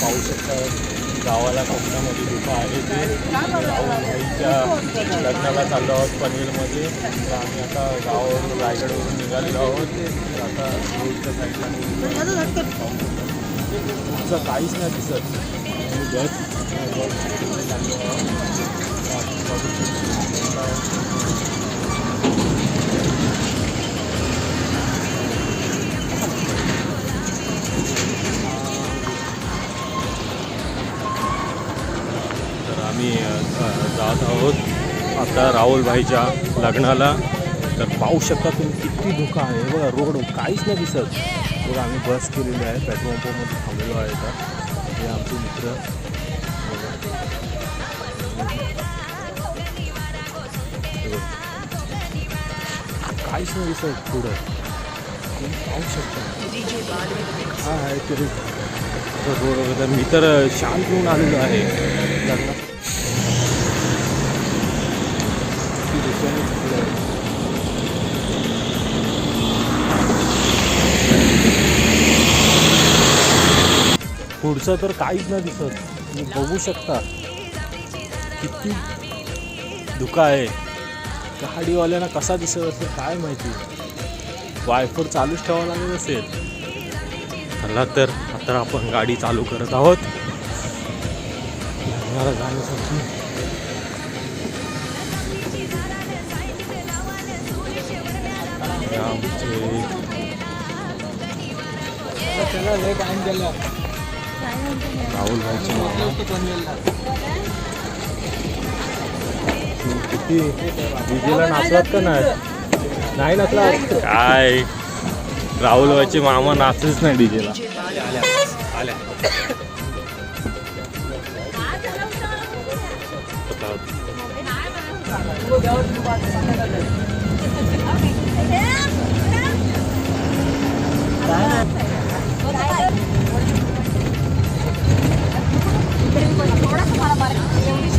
पाहू शकता. गावाला कोकणामध्ये दुकान आहे ते राहुलबाईच्या लग्नाला चाललो आहोत पनवेलमध्ये तर आम्ही आता गावावरून रायगडवरून निघालेलो आहोत. तर आता रोडच्या साईडला. पुढचं काहीच नाही दिसत. बस. आम्ही जात आहोत. आता राहुलभाईच्या लग्नाला. तर पाहू शकता तुम्ही किती धोका आहे. बघा रोड काहीच नाही दिसत. बघा आम्ही बस केलेली आहे. पेट्रोल पंपमध्ये थांबलेलो आहे का हे आमचे मित्र. काहीच नाही दिसत पुढं. तुम्ही पाहू शकता. हा आहे तरी रोड वगैरे मी तर शांत होऊन आलेलो आहे. लग्नात. ती दुसऱ्याने पुढचं तर काहीच नाही दिसत. तुम्ही बघू शकता. किती धुका आहे. गाडीवाल्यांना कसा दिसत असेल काय माहिती. वायफर चालूच ठेवावं लागत असेल. चला तर आता आपण गाडी चालू करत आहोत. जाण्यासाठी राहुल किती नाचलात का नाही नाचला काय? राहुल व्हायचे मामा नाचलेच नाही डीजेला आल्या थोडंसं मला मार्ग एवढी